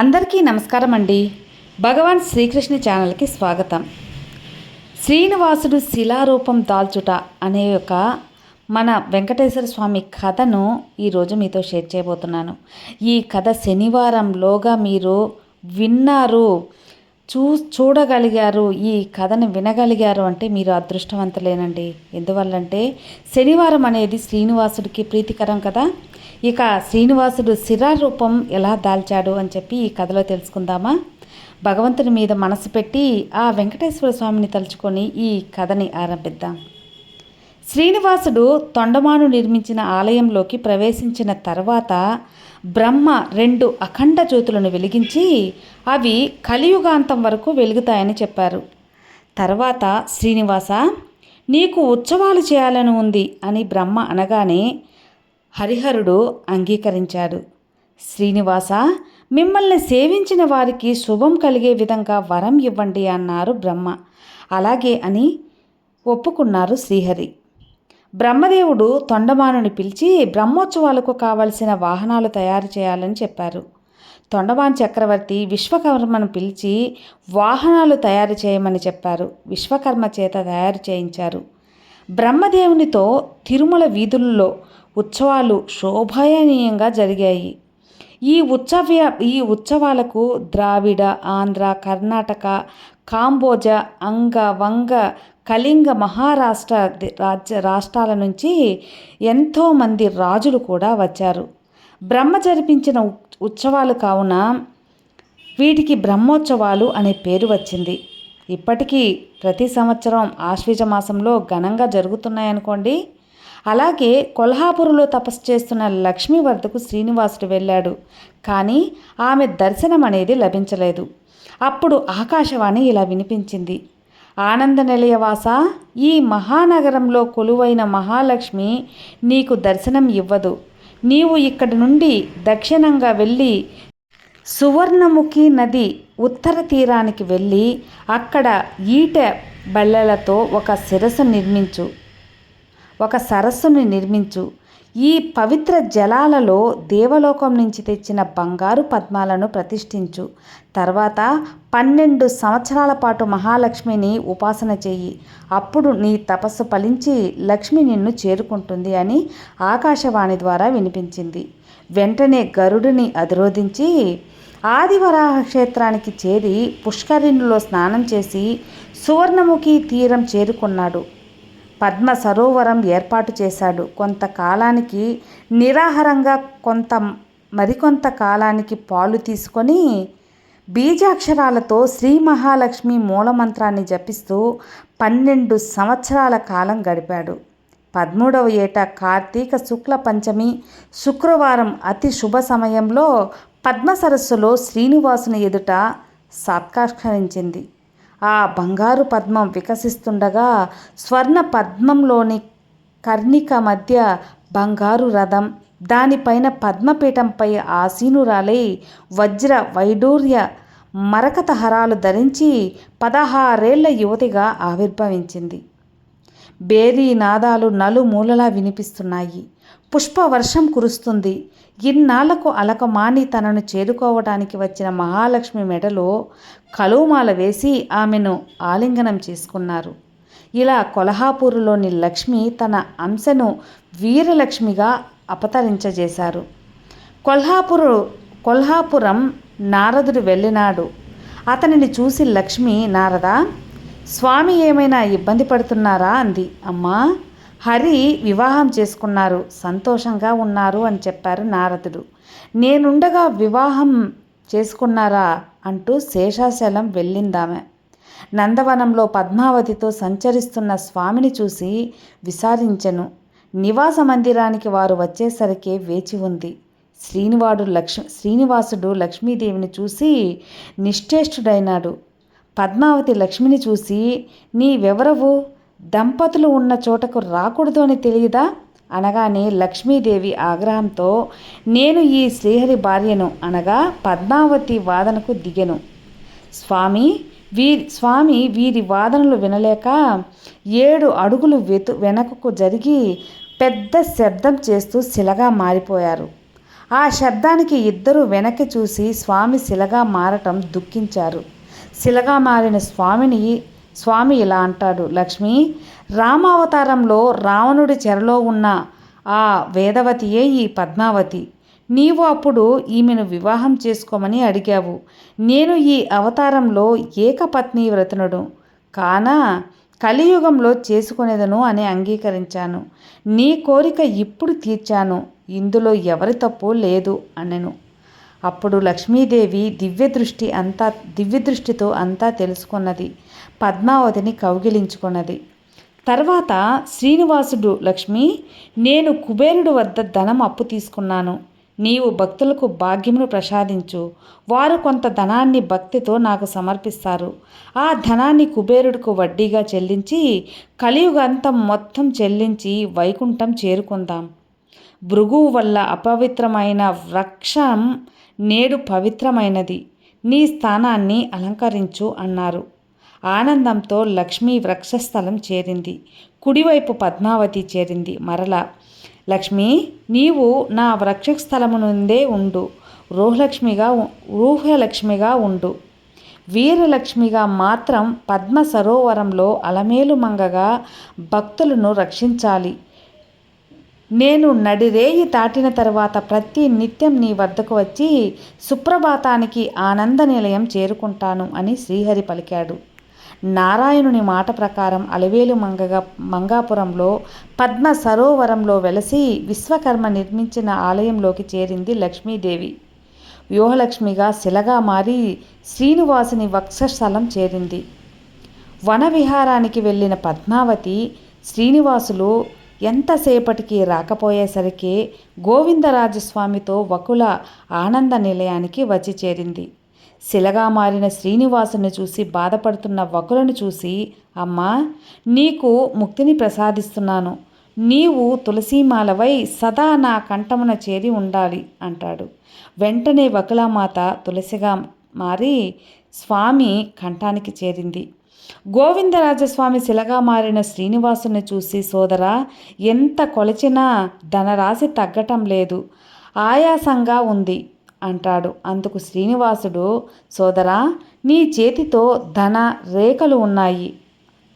అందరికీ నమస్కారం అండి. భగవాన్ శ్రీకృష్ణ ఛానల్కి స్వాగతం. శ్రీనివాసుడు శిలారూపం దాల్చుట అనే ఒక మన వెంకటేశ్వర స్వామి కథను ఈరోజు మీతో షేర్ చేయబోతున్నాను. ఈ కథ శనివారంలోగా మీరు విన్నారు చూ చూడగలిగారు ఈ కథను వినగలిగారు అంటే మీరు అదృష్టవంతులేనండి. ఎందువల్లంటే శనివారం అనేది శ్రీనివాసుడికి ప్రీతికరం కదా. ఇక శ్రీనివాసుడు శిరారూపం ఎలా దాల్చాడు అని చెప్పి ఈ కథలో తెలుసుకుందామా? భగవంతుని మీద మనసు పెట్టి ఆ వెంకటేశ్వర స్వామిని తలుచుకొని ఈ కథని ఆరంభిద్దాం. శ్రీనివాసుడు తొండమాను నిర్మించిన ఆలయంలోకి ప్రవేశించిన తర్వాత బ్రహ్మ రెండు అఖండ జ్యోతులను వెలిగించి అవి కలియుగాంతం వరకు వెలుగుతాయని చెప్పారు. తర్వాత శ్రీనివాస నీకు ఉత్సవాలు చేయాలని ఉంది అని బ్రహ్మ అనగానే హరిహరుడు అంగీకరించాడు. శ్రీనివాస మిమ్మల్ని సేవించిన వారికి శుభం కలిగే విధంగా వరం ఇవ్వండి అన్నారు బ్రహ్మ. అలాగే అని ఒప్పుకున్నారు శ్రీహరి. బ్రహ్మదేవుడు తొండమానుని పిలిచి బ్రహ్మోత్సవాలకు కావలసిన వాహనాలు తయారు చేయాలని చెప్పారు. తొండమాన్ చక్రవర్తి విశ్వకర్మను పిలిచి వాహనాలు తయారు చేయమని చెప్పారు. విశ్వకర్మ చేత తయారు చేయించారు. బ్రహ్మదేవునితో తిరుమల వీధుల్లో ఉత్సవాలు శోభాయనీయంగా జరిగాయి. ఈ ఉత్సవ ఈ ఉత్సవాలకు ద్రావిడ ఆంధ్ర కర్ణాటక కాంబోజ అంగ వంగ కళింగ మహారాష్ట్ర రాజ్య రాష్ట్రాల నుంచి ఎంతోమంది రాజులు కూడా వచ్చారు. బ్రహ్మ జరిపించిన ఉత్సవాలు కావున వీటికి బ్రహ్మోత్సవాలు అనే పేరు వచ్చింది. ఇప్పటికీ ప్రతి సంవత్సరం ఆశ్వీజ మాసంలో ఘనంగా జరుగుతున్నాయనుకోండి అలాగే కొల్హాపురంలో తపస్సు చేస్తున్న లక్ష్మీ వద్దకు శ్రీనివాసుడు వెళ్ళాడు. కానీ ఆమె దర్శనం అనేది లభించలేదు. అప్పుడు ఆకాశవాణి ఇలా వినిపించింది. ఆనంద నిలయవాస ఈ మహానగరంలో కొలువైన మహాలక్ష్మి నీకు దర్శనం ఇవ్వదు. నీవు ఇక్కడి నుండి దక్షిణంగా వెళ్ళి సువర్ణముఖి నది ఉత్తర తీరానికి వెళ్ళి అక్కడ ఈట బల్లెలతో ఒక శిరస్సు నిర్మించు. ఒక సరస్సుని నిర్మించు. ఈ పవిత్ర జలాలలో దేవలోకం నుంచి తెచ్చిన బంగారు పద్మాలను ప్రతిష్ఠించు. తర్వాత పన్నెండు సంవత్సరాల పాటు మహాలక్ష్మిని ఉపాసన చెయ్యి అప్పుడు నీ తపస్సు ఫలించి లక్ష్మి నిన్ను చేరుకుంటుంది అని ఆకాశవాణి ద్వారా వినిపించింది. వెంటనే గరుడిని అధిరోధించి ఆదివరాహ క్షేత్రానికి చేరి పుష్కరిణిలో స్నానం చేసి సువర్ణముఖి తీరం చేరుకున్నాడు. పద్మ సరోవరం ఏర్పాటు చేశాడు. కొంతకాలానికి నిరాహారంగా కొంత మరికొంత కాలానికి పాలు తీసుకొని బీజాక్షరాలతో శ్రీ మహాలక్ష్మి మూలమంత్రాన్ని జపిస్తూ పన్నెండు సంవత్సరాల కాలం గడిపాడు. పదమూడవ ఏట కార్తీక శుక్ల పంచమి శుక్రవారం అతి శుభ సమయంలో పద్మ సరస్సులో శ్రీనివాసుని ఎదుట సాత్కాష్కరించింది. ఆ బంగారు పద్మం వికసిస్తుండగా స్వర్ణ పద్మంలోని కర్ణిక మధ్య బంగారు రథం దానిపైన పద్మపీఠంపై ఆసీనురాలై వజ్ర వైడూర్య మరకత హరాలు ధరించి పదహారేళ్ళ యువతిగా ఆవిర్భవించింది. బేరీ నాదాలు నలుమూలలా వినిపిస్తున్నాయి. పుష్పవర్షం కురుస్తుంది. ఇన్నాళ్ళకు అలకమాని తనను చేరుకోవడానికి వచ్చిన మహాలక్ష్మి మెడలో కలువమాల వేసి ఆమెను ఆలింగనం చేసుకున్నారు. ఇలా కొల్హాపూరులోని లక్ష్మి తన అంశను వీరలక్ష్మిగా అపతరించజేశారు. కొల్హాపురు కొల్హాపురం నారదుడు వెళ్ళినాడు. అతనిని చూసి లక్ష్మి నారదా స్వామి ఏమైనా ఇబ్బంది పడుతున్నారా? అంది. అమ్మా హరి వివాహం చేసుకున్నారు సంతోషంగా ఉన్నారు అని చెప్పారు నారదుడు. నేనుండగా వివాహం చేసుకున్నారా అంటూ శేషాచలం వెళ్ళిందామె. నందవనంలో పద్మావతితో సంచరిస్తున్న స్వామిని చూసి విసారించెను. నివాస మందిరానికి వారు వచ్చేసరికి వేచి ఉంది. శ్రీనివాడు లక్ష్మి శ్రీనివాసుడు లక్ష్మీదేవిని చూసి నిశ్చేష్టుడైనాడు. పద్మావతి లక్ష్మిని చూసి నీవెవరవు? దంపతులు ఉన్న చోటకు రాకూడదు అని తెలియదా? అనగానే లక్ష్మీదేవి ఆగ్రహంతో నేను ఈ శ్రీహరి భార్యను అనగా పద్మావతి వాదనకు దిగెను. స్వామి వీరి స్వామి వీరి వాదనలు వినలేక ఏడు అడుగులు వెతు వెనకకు జరిగి పెద్ద శబ్దం చేస్తూ శిలగా మారిపోయారు. ఆ శబ్దానికి ఇద్దరు వెనక్కి చూసి స్వామి శిలగా మారటం దుఃఖించారు. శిలగా మారిన స్వామిని స్వామి ఇలా అంటాడు లక్ష్మి రామావతారంలో రావణుడి చెరలో ఉన్న ఆ వేదవతియే ఈ పద్మావతి. నీవు అప్పుడు ఈమెను వివాహం చేసుకోమని అడిగావు. నేను ఈ అవతారంలో ఏకపత్ని వ్రతనుడు. కానా కలియుగంలో చేసుకునేదను అని అంగీకరించాను. నీ కోరిక ఇప్పుడు తీర్చాను. ఇందులో ఎవరి తప్పు లేదు అనెను. అప్పుడు లక్ష్మీదేవి దివ్య దృష్టి అంతా దివ్య దృష్టితో అంతా తెలుసుకున్నది. పద్మావతిని కౌగిలించుకున్నది. తర్వాత శ్రీనివాసుడు లక్ష్మి నేను కుబేరుడు వద్ద ధనం అప్పు తీసుకున్నాను. నీవు భక్తులకు భాగ్యమును ప్రసాదించు. వారు కొంత ధనాన్ని భక్తితో నాకు సమర్పిస్తారు. ఆ ధనాన్ని కుబేరుడికి వడ్డీగా చెల్లించి కలియుగంతం మొత్తం చెల్లించి వైకుంఠం చేరుకుందాం. భృగువు వల్ల అపవిత్రమైన వృక్షం నేడు పవిత్రమైనది. నీ స్థానాన్ని అలంకరించు అన్నారు. ఆనందంతో లక్ష్మీ వృక్షస్థలం చేరింది. కుడివైపు పద్మావతి చేరింది. మరల లక్ష్మి నీవు నా వృక్షస్థలము నుండే ఉండు. రూహలక్ష్మిగా రూహలక్ష్మిగా ఉండు. వీరలక్ష్మిగా మాత్రం పద్మ సరోవరంలో అలమేలు మంగగా భక్తులను రక్షించాలి. నేను నడిరేయి దాటిన తర్వాత ప్రతి నిత్యం నీ వద్దకు వచ్చి సుప్రభాతానికి ఆనంద నిలయం చేరుకుంటాను అని శ్రీహరి పలికాడు. నారాయణుని మాట ప్రకారం అలవేలు మంగగా మంగాపురంలో పద్మ సరోవరంలో వెలసి విశ్వకర్మ నిర్మించిన ఆలయంలోకి చేరింది లక్ష్మీదేవి. వ్యూహలక్ష్మిగా శిలగా మారి శ్రీనివాసుని వక్షస్థలం చేరింది. వనవిహారానికి వెళ్ళిన పద్మావతి శ్రీనివాసులు ఎంతసేపటికి రాకపోయేసరికి గోవిందరాజస్వామితో వకుల ఆనంద నిలయానికి వచ్చి చేరింది. శిలగా మారిన శ్రీనివాసుని చూసి బాధపడుతున్న వకులను చూసి అమ్మా నీకు ముక్తిని ప్రసాదిస్తున్నాను. నీవు తులసీమాలవై సదా నా కంఠమున చేరి ఉండాలి అంటాడు. వెంటనే వకులామాత తులసిగా మారి స్వామి కంఠానికి చేరింది. గోవిందరాజస్వామి శిలగా మారిన శ్రీనివాసుని చూసి సోదర ఎంత కొలిచినా ధనరాశి తగ్గటం లేదు. ఆయాసంగా ఉంది అంటాడు. అందుకు శ్రీనివాసుడు సోదరా నీ చేతితో ధన రేఖలు ఉన్నాయి.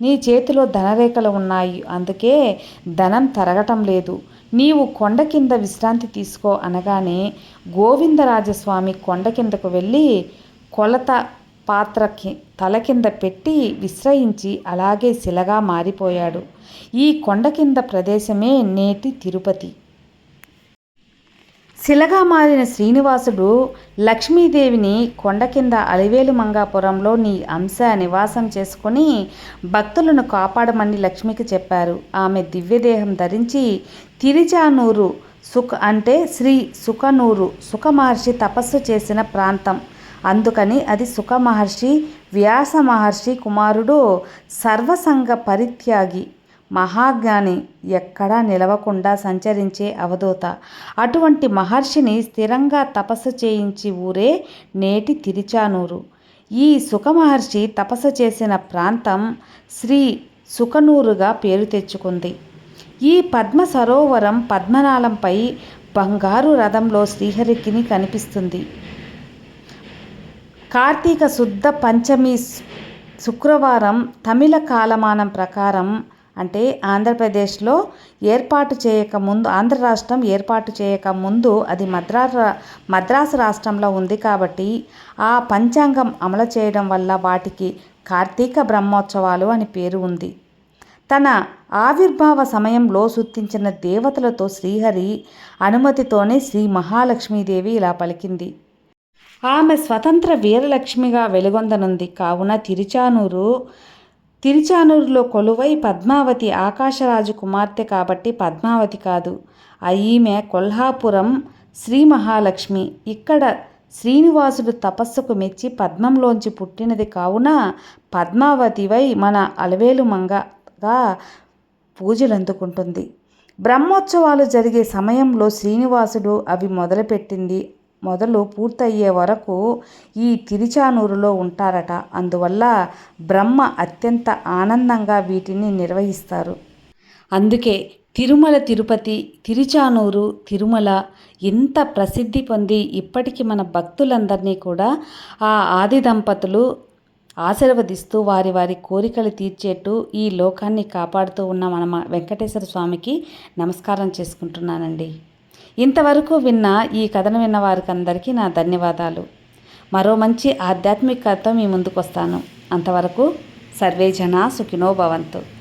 నీ చేతిలో ధనరేఖలు ఉన్నాయి. అందుకే ధనం తరగటం లేదు. నీవు కొండ కింద విశ్రాంతి తీసుకో అనగానే గోవిందరాజస్వామి కొండ కిందకు వెళ్ళి కొలత పాత్రకి తల కింద పెట్టి విశ్రయించి అలాగే శిలగా మారిపోయాడు. ఈ కొండ కింద ప్రదేశమే నేటి తిరుపతి. శిలగా మారిన శ్రీనివాసుడు లక్ష్మీదేవిని కొండ కింద అలివేలు మంగాపురంలో నీ అంశ నివాసం చేసుకొని భక్తులను కాపాడమని లక్ష్మికి చెప్పారు. ఆమె దివ్యదేహం ధరించి తిరిజానూరు సుఖ అంటే శ్రీ సుఖనూరు సుఖమహర్షి తపస్సు చేసిన ప్రాంతం. అందుకని అది సుఖ మహర్షి వ్యాస మహర్షి కుమారుడు సర్వసంగ పరిత్యాగి మహాజ్ఞాని ఎక్కడా నిలవకుండా సంచరించే అవధూత. అటువంటి మహర్షిని స్థిరంగా తపస్సు చేయించి ఊరే నేటి తిరిచానూరు. ఈ సుఖమహర్షి తపస్సు చేసిన ప్రాంతం శ్రీ సుఖనూరుగా పేరు తెచ్చుకుంది. ఈ పద్మ సరోవరం పద్మనాళంపై బంగారు రథంలో శ్రీహరికి కనిపిస్తుంది. కార్తీక శుద్ధ పంచమి శుక్రవారం తమిళ కాలమానం ప్రకారం అంటే ఆంధ్రప్రదేశ్లో ఏర్పాటు చేయక ముందు ఆంధ్ర రాష్ట్రం ఏర్పాటు చేయక ముందు అది మద్రాసు మద్రాసు రాష్ట్రంలో ఉంది కాబట్టి ఆ పంచాంగం అమలు చేయడం వల్ల వాటికి కార్తీక బ్రహ్మోత్సవాలు అని పేరు ఉంది. తన ఆవిర్భావ సమయంలో సుత్తించిన దేవతలతో శ్రీహరి అనుమతితోనే శ్రీ మహాలక్ష్మీదేవి ఇలా పలికింది. ఆమె స్వతంత్ర వీరలక్ష్మిగా వెలుగొందనుంది. కావున తిరుచానూరు తిరుచానూరులో కొలువై పద్మావతి ఆకాశరాజు కుమార్తె కాబట్టి పద్మావతి కాదు. ఈమె కొల్హాపురం శ్రీ మహాలక్ష్మి. ఇక్కడ శ్రీనివాసుడు తపస్సుకు మెచ్చి పద్మంలోంచి పుట్టినది. కావున పద్మావతివై మన అలవేలు మంగగా పూజలు అందుకుంటుంది బ్రహ్మోత్సవాలు జరిగే సమయంలో శ్రీనివాసుడు అవి మొదలుపెట్టింది. మొదలు పూర్తయ్యే వరకు ఈ తిరుచానూరులో ఉంటారట. అందువల్ల బ్రహ్మ అత్యంత ఆనందంగా వీటిని నిర్వహిస్తారు. అందుకే తిరుమల తిరుపతి తిరుచానూరు తిరుమల ఎంత ప్రసిద్ధి పొంది ఇప్పటికీ మన భక్తులందరినీ కూడా ఆ ఆది దంపతులు ఆశీర్వదిస్తూ వారి వారి కోరికలు తీర్చేట్టు ఈ లోకాన్ని కాపాడుతూ ఉన్న మన వెంకటేశ్వర స్వామికి నమస్కారం చేసుకుంటున్నానండి. ఇంతవరకు విన్న ఈ కథను విన్న వారికి అందరికీ నా ధన్యవాదాలు. మరో మంచి ఆధ్యాత్మిక కథతో మీ ముందుకు వస్తాను అంతవరకు సర్వే జన సుఖినో భవంతు.